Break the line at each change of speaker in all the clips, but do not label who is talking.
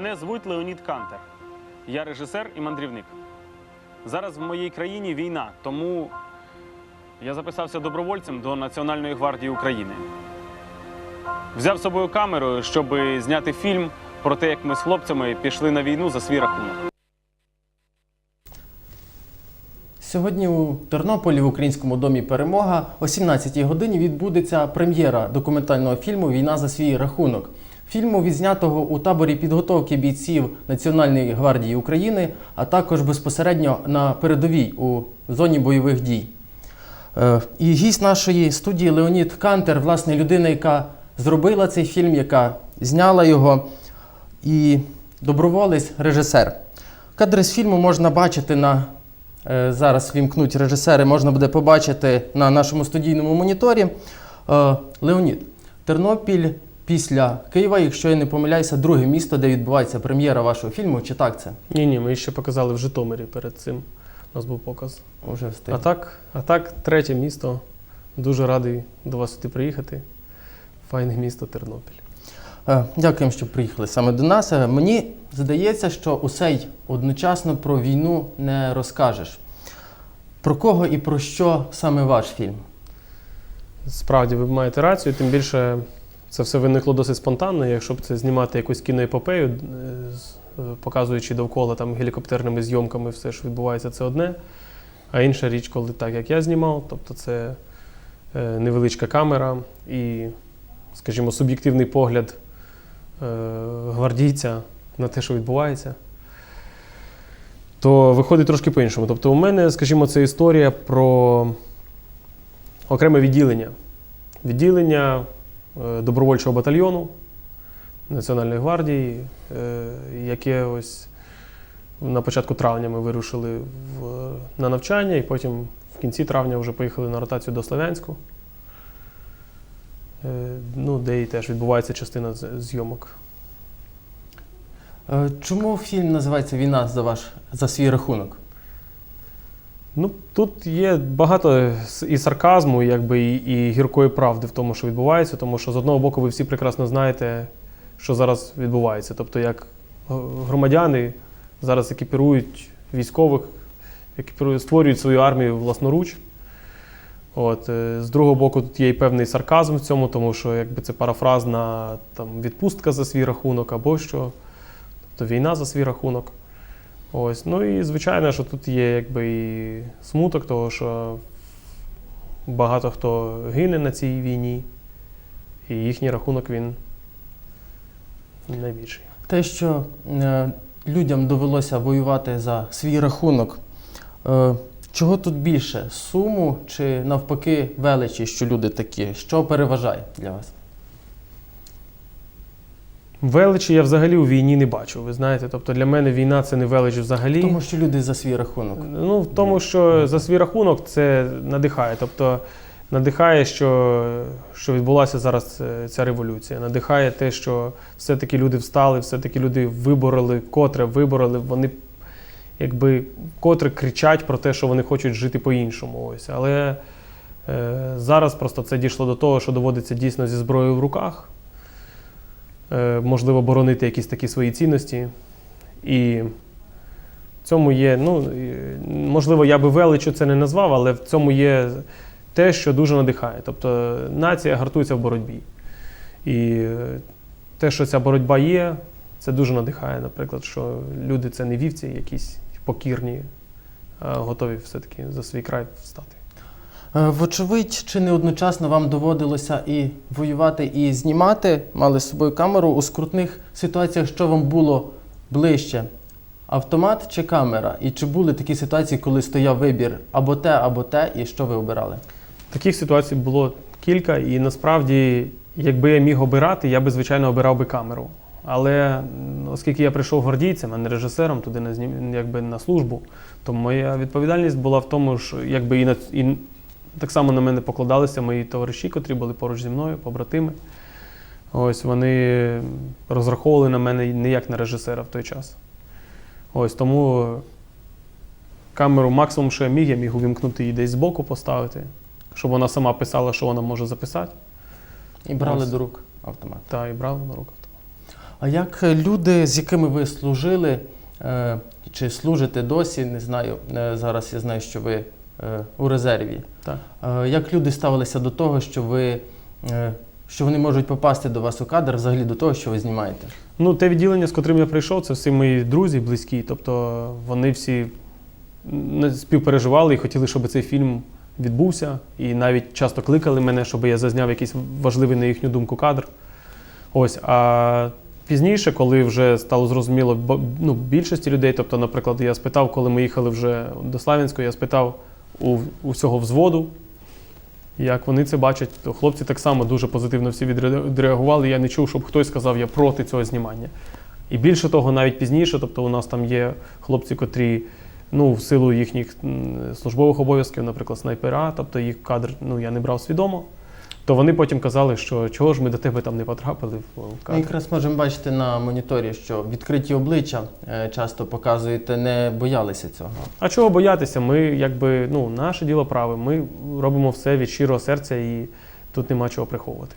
Мене звуть Леонід Кантер. Я режисер і мандрівник. Зараз в моїй країні війна, тому я записався добровольцем до Національної гвардії України. Взяв з собою камеру, щоб зняти фільм про те, як ми з хлопцями пішли на війну за свій рахунок.
Сьогодні у Тернополі в Українському домі Перемога о 17-й годині відбудеться прем'єра документального фільму Війна за свій рахунок. Фільму відзнятого у таборі підготовки бійців Національної гвардії України, а також безпосередньо на передовій у зоні бойових дій. Е, І гість нашої студії Леонід Кантер, власне, людина, яка зробила цей фільм, яка зняла його, і доброволець, режисер. Кадри з фільму можна бачити на е, зараз вімкнуть режисери, можна буде побачити на нашому студійному моніторі. Е, Леонід, Тернопіль після Києва, якщо я не помиляюся, друге місто, де відбувається прем'єра вашого фільму. Чи так це?
Ні, ні, ми ще показали в Житомирі перед цим. У нас був показ.
Уже встиг.
А так, а так, третє місто. Дуже радий до вас сюди приїхати. Файне місто Тернопіль.
Е, Дякуємо, що приїхали саме до нас. Е, Мені здається, що усе й одночасно про війну не розкажеш. Про кого і про що саме ваш фільм?
Справді, ви маєте рацію, тим більше це все виникло досить спонтанно. Якщо б це знімати якусь кіноепопею, е, е, показуючи довкола там гелікоптерними зйомками все, що відбувається, це одне. А інша річ, коли так, як я знімав, тобто це е, невеличка камера і, скажімо, суб'єктивний погляд гвардійця на те, що відбувається. То виходить трошки по-іншому. Тобто, у мене, скажімо, це історія про окреме відділення. Відділення добровольчого батальйону Національної гвардії, е, яке ось на початку травня ми вирушили в, на навчання, і потім в кінці травня вже поїхали на ротацію до Слов'янську, е, ну, де і теж відбувається частина зйомок.
Е, Чому фільм називається Війна за ваш за свій рахунок?
Ну, тут є багато і сарказму, якби, і, і гіркої правди в тому, що відбувається, тому що з одного боку ви всі прекрасно знаєте, що зараз відбувається. Тобто, як громадяни зараз екіпірують військових, екіпірують, створюють свою армію власноруч. От, е, з другого боку, тут є і певний сарказм в цьому, тому що якби це парафразна там, відпустка за свій рахунок або що, тобто війна за свій рахунок. Ось. Ну і звичайно, що тут є якби і смуток, того, що багато хто гине на цій війні, і їхній рахунок він найбільший.
Те, що е, людям довелося воювати за свій рахунок, е, чого тут більше? Суму чи навпаки величі, що люди такі? Що переважає для вас?
Величі я взагалі у війні не бачу. Ви знаєте, тобто для мене війна це не велич взагалі.
Тому що люди за свій рахунок.
Ну, в тому, що за свій рахунок це надихає. Тобто надихає, що, що відбулася зараз е, ця революція. Надихає те, що все-таки люди встали, все-таки люди вибороли, котре вибороли, вони якби котре кричать про те, що вони хочуть жити по-іншому. Ось. Але е, зараз просто це дійшло до того, що доводиться дійсно зі зброєю в руках. Е, можливо, боронити якісь такі свої цінності. І в цьому є, ну, можливо, я би величу це не назвав, але в цьому є те, що дуже надихає. Тобто нація гартується в боротьбі. І е, те, що ця боротьба є, це дуже надихає, наприклад, що люди це не вівці, якісь покірні, а готові все-таки за свій край встати.
Е, Вочевидь, чи не одночасно вам доводилося і воювати, і знімати, мали з собою камеру у скрутних ситуаціях, що вам було ближче? Автомат чи камера? І чи були такі ситуації, коли стояв вибір або те, або те, і що ви обирали?
Таких ситуацій було кілька, і насправді, якби я міг обирати, я би, звичайно, обирав би камеру. Але оскільки я прийшов гвардійцем, а не режисером туди на, якби на службу, то моя відповідальність була в тому, що якби і, на, і так само на мене покладалися мої товариші, котрі були поруч зі мною, побратими. Ось вони розраховували на мене не як на режисера в той час. Ось тому камеру максимум, що я міг, я міг увімкнути її десь збоку поставити, щоб вона сама писала, що вона може записати.
І брали
Ось.
до рук автомат.
Та і брав на руку.
А як люди, з якими ви служили, е, чи служите досі, не знаю, е, зараз я знаю, що ви у резерві.
Так.
Е, Як люди ставилися до того, що ви е, що вони можуть попасти до вас у кадр, взагалі до того, що ви знімаєте?
Ну, те відділення, з котрим я прийшов, це всі мої друзі близькі. Тобто вони всі співпереживали і хотіли, щоб цей фільм відбувся. І навіть часто кликали мене, щоб я зазняв якийсь важливий, на їхню думку, кадр. Ось. А пізніше, коли вже стало зрозуміло ну, більшості людей, тобто, наприклад, я спитав, коли ми їхали вже до Славянського, я спитав у усього взводу, як вони це бачать, то хлопці так само дуже позитивно всі відреагували. Я не чув, щоб хтось сказав, я проти цього знімання. І більше того, навіть пізніше, тобто у нас там є хлопці, котрі ну, в силу їхніх службових обов'язків, наприклад, снайпера, тобто їх кадр ну, я не брав свідомо, то вони потім казали, що чого ж ми до тебе там не потрапили в
Ми якраз можемо бачити на моніторі, що відкриті обличчя е, часто показуєте, не боялися цього.
А чого боятися? Ми якби ну, наше діло праве. Ми робимо все від щирого серця і тут нема чого приховувати.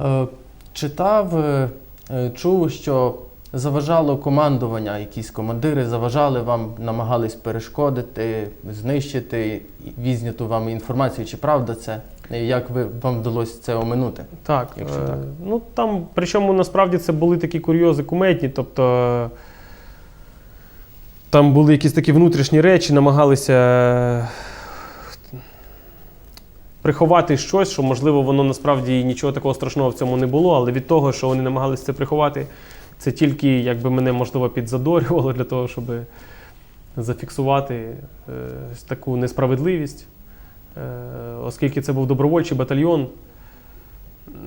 Е, Читав, е, чув, що заважало командування, якісь командири заважали вам, намагались перешкодити, знищити відзняту вам інформацію. Чи правда це? Як ви вам вдалося це оминути?
Так,
Якщо
е,
так.
ну там, причому насправді це були такі курйози куметні, тобто там були якісь такі внутрішні речі, намагалися е, приховати щось, що, можливо, воно насправді нічого такого страшного в цьому не було, але від того, що вони намагалися це приховати, це тільки якби мене, можливо, підзадорювало для того, щоб зафіксувати е, таку несправедливість. Е, оскільки це був добровольчий батальйон,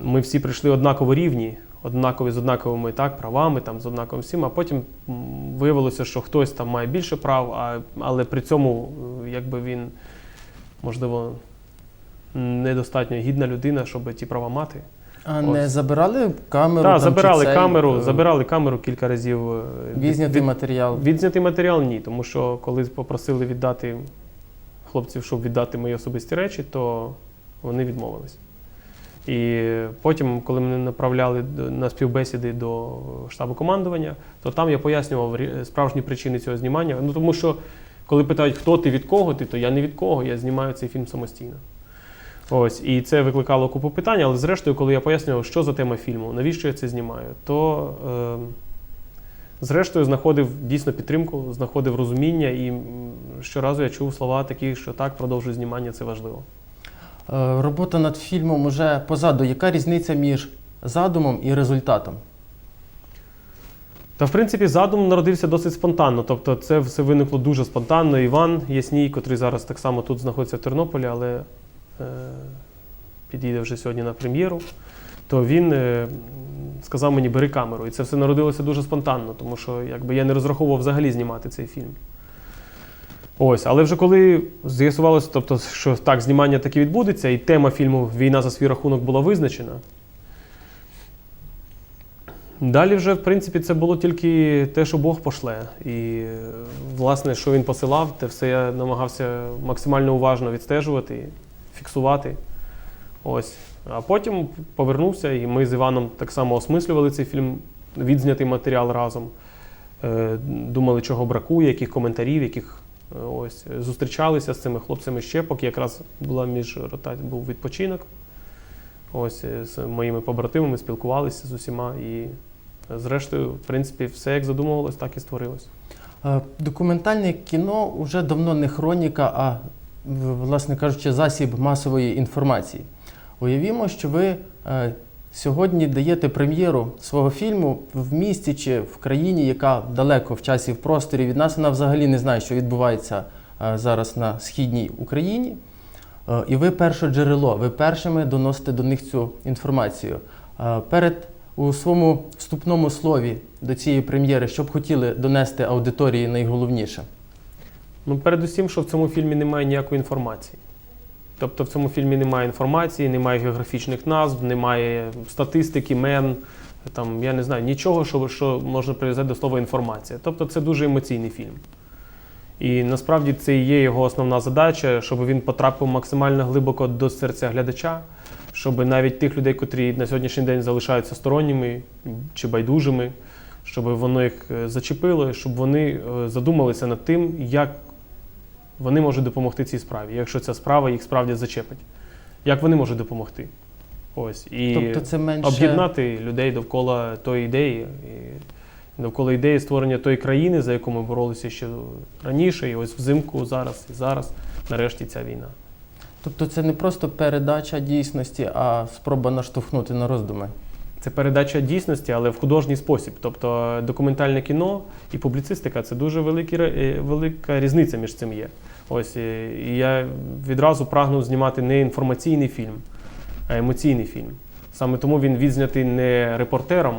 ми всі прийшли однаково рівні, однакові з однаковими так, правами, там, з однаковим всім, а потім виявилося, що хтось там має більше прав, а, але при цьому е, якби він, можливо, недостатньо гідна людина, щоб ті права мати.
А
Ось.
не забирали камеру?
Так, забирали
цей,
камеру,
е,
забирали камеру кілька разів. е,
Відзнятий
від-
матеріал.
Відзнятий матеріал ні, тому що коли попросили віддати хлопців, щоб віддати мої особисті речі, то вони відмовились. І потім, коли мене направляли на співбесіди до штабу командування, то там я пояснював справжні причини цього знімання. Ну тому що, коли питають, хто ти від кого ти, то я не від кого, я знімаю цей фільм самостійно. Ось, і це викликало купу питань, але зрештою, коли я пояснював, що за тема фільму, навіщо я це знімаю, то е, зрештою знаходив дійсно підтримку, знаходив розуміння, і щоразу я чув слова такі, що так, продовжуй знімання, це важливо.
Е, Робота над фільмом уже позаду. Яка різниця між задумом і результатом?
Та в принципі задум народився досить спонтанно. Тобто, це все виникло дуже спонтанно. Іван Ясній, котрий зараз так само тут знаходиться в Тернополі, але е, підійде вже сьогодні на прем'єру. То він е, сказав мені, бери камеру. І це все народилося дуже спонтанно, тому що якби, я не розраховував взагалі знімати цей фільм. Ось, але вже коли з'ясувалося, тобто, що так, знімання таки відбудеться, і тема фільму Війна за свій рахунок була визначена. Далі вже, в принципі, це було тільки те, що Бог пошле. І, власне, що він посилав, те все я намагався максимально уважно відстежувати, фіксувати. Ось. А потім повернувся, і ми з Іваном так само осмислювали цей фільм, відзнятий матеріал разом. Е, Думали, чого бракує, яких коментарів, яких е, ось зустрічалися з цими хлопцями ще, поки якраз була між рота... був відпочинок. Ось е, з моїми побратимами спілкувалися з усіма. І зрештою, в принципі, все як задумувалось, так і створилось.
Документальне кіно вже давно не хроніка, а, власне кажучи, засіб масової інформації. Уявімо, що ви е, сьогодні даєте прем'єру свого фільму в місті чи в країні, яка далеко в часі в просторі від нас, вона взагалі не знає, що відбувається е, зараз на східній Україні. Е, І ви перше джерело, ви першими доносите до них цю інформацію. Перед у своєму вступному слові до цієї прем'єри, що б хотіли донести аудиторії найголовніше?
Ну, передусім, що в цьому фільмі немає ніякої інформації. Тобто в цьому фільмі немає інформації, немає географічних назв, немає статистики, мен, там, я не знаю, нічого, що, що можна прив'язати до слова інформація. Тобто це дуже емоційний фільм. І насправді це і є його основна задача, щоб він потрапив максимально глибоко до серця глядача. щоб навіть тих людей, котрі на сьогоднішній день залишаються сторонніми чи байдужими, щоб воно їх е, зачепило, щоб вони е, задумалися над тим, як вони можуть допомогти цій справі, якщо ця справа їх справді зачепить. Як вони можуть допомогти? Ось. І
Тобто це менше
об'єднати людей довкола тої ідеї, і довкола ідеї створення тої країни, за яку ми боролися ще раніше, і ось взимку, зараз і зараз, нарешті, ця війна.
Тобто це не просто передача дійсності, а спроба наштовхнути на роздуми.
Це передача дійсності, але в художній спосіб. Тобто документальне кіно і публіцистика це дуже великі, е, велика різниця між цим є. Ось е, і я відразу прагнув знімати не інформаційний фільм, а емоційний фільм. Саме тому він відзнятий не репортером,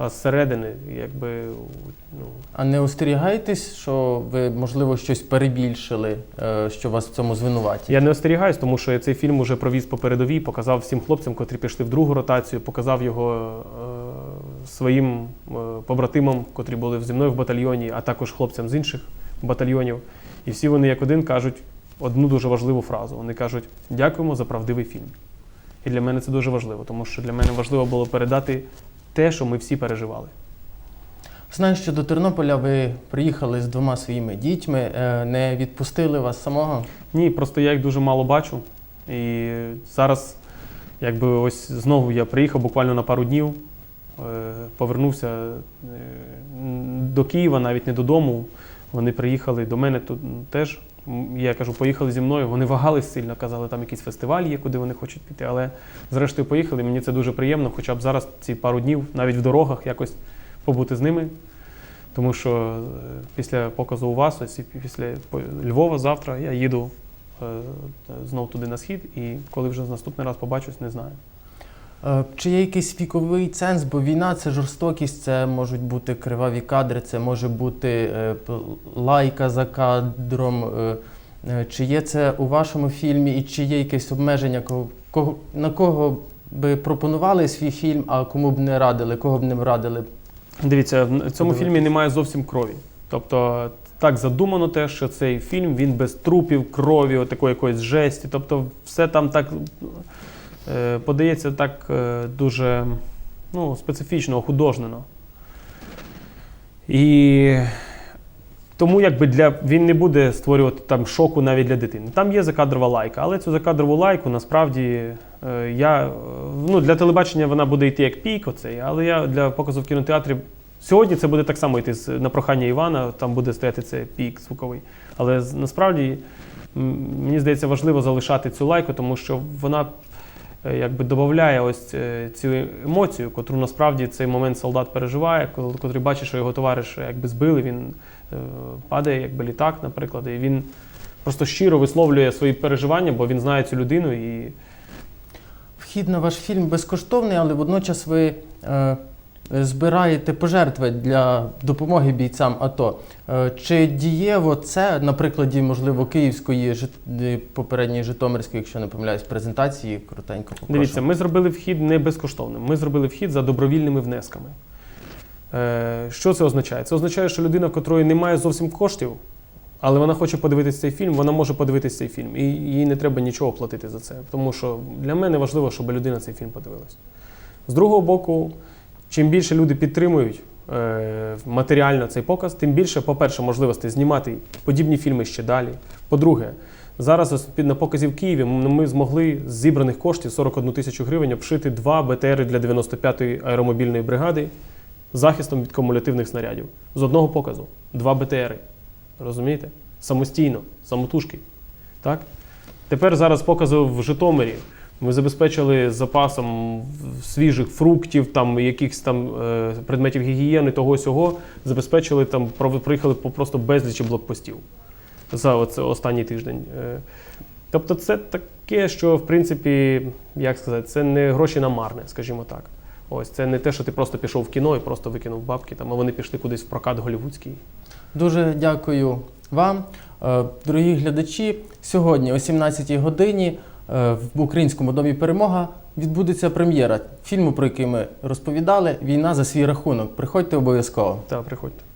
а зсередини, якби ну,
А не остерігаєтесь, що ви, можливо, щось перебільшили, е, що вас в цьому звинуватять?
Я не остерігаюсь, тому що я цей фільм уже провіз по передовій, показав всім хлопцям, котрі пішли в другу ротацію, показав його е, своїм е, побратимам, котрі були зі мною в батальйоні, а також хлопцям з інших батальйонів. І всі вони як один кажуть одну дуже важливу фразу. Вони кажуть: дякуємо за правдивий фільм. І для мене це дуже важливо, тому що для мене важливо було передати те, що ми всі переживали.
Знаю, що до Тернополя ви приїхали з двома своїми дітьми, е, не відпустили вас самого.
Ні, просто я їх дуже мало бачу. І зараз, якби ось знову я приїхав буквально на пару днів, е, повернувся е, до Києва, навіть не додому. Вони приїхали до мене тут теж. Я кажу, поїхали зі мною. Вони вагались сильно, казали, там якийсь фестиваль є, куди вони хочуть піти. Але зрештою поїхали. Мені це дуже приємно, хоча б зараз ці пару днів, навіть в дорогах, якось побути з ними. Тому що е, після показу у вас, ось і після Львова завтра я їду е, знов туди на схід, і коли вже наступний раз побачусь, не знаю.
Е, Чи є якийсь віковий ценз, бо війна це жорстокість, це можуть бути криваві кадри, це може бути е, лайка за кадром. е, Чи є це у вашому фільмі, і чи є якесь обмеження, кого, на кого би пропонували свій фільм, а кому б не радили, кого б не радили?
Дивіться, в цьому фільмі немає зовсім крові. Тобто так задумано те, що цей фільм він без трупів, крові, такої якоїсь жесті. Тобто, все там так подається так е, дуже ну, специфічно, охудожнено. І тому якби для він не буде створювати там шоку навіть для дитини. Там є закадрова лайка, але цю закадрову лайку насправді е, я е, ну, для телебачення вона буде йти як пік, оцей, але я для показу в кінотеатрі. Сьогодні це буде так само йти на прохання Івана, там буде стояти цей пік звуковий. Але насправді мені здається важливо залишати цю лайку, тому що вона е, якби додає ось е, цю емоцію, котру насправді цей момент солдат переживає, котрий бачить, що його товариш якби збили, він е, падає, якби літак, наприклад, і він просто щиро висловлює свої переживання, бо він знає цю людину і
Вхід на ваш фільм безкоштовний, але водночас ви е, збираєте пожертви для допомоги бійцям АТО. Е, чи дієво це на прикладі, можливо, київської попередньої Житомирської, якщо не помиляюсь, презентації, коротенько попрошу.
Дивіться, ми зробили вхід не безкоштовним. Ми зробили вхід за добровільними внесками. Е, що це означає? Це означає, що людина, в котрої немає зовсім коштів, але вона хоче подивитися цей фільм, вона може подивитися цей фільм. І їй не треба нічого платити за це. Тому що для мене важливо, щоб людина цей фільм подивилась. З другого боку, чим більше люди підтримують е, матеріально цей показ, тим більше, по-перше, можливостей знімати подібні фільми ще далі. По-друге, зараз на показі в Києві ми змогли з зібраних коштів 41 тисячу гривень обшити два БТРи для 95-ї аеромобільної бригади захистом від кумулятивних снарядів. З одного показу. Два БТРи. Розумієте? Самостійно, самотужки. Так? Тепер зараз показу в Житомирі. Ми забезпечили запасом свіжих фруктів, там якихось там е, предметів гігієни, того сього. Забезпечили там, приїхали по просто безлічі блокпостів за оце останній тиждень. Е, Тобто, це таке, що в принципі, як сказати, це не гроші на марне, скажімо так. Ось це не те, що ти просто пішов в кіно і просто викинув бабки, там, а вони пішли кудись в прокат голівудський.
Дуже дякую вам, Е, дорогі глядачі. Сьогодні о 17-й годині в Українському домі Перемога відбудеться прем'єра фільму, про який ми розповідали Війна за свій рахунок. Приходьте обов'язково.
Та приходьте.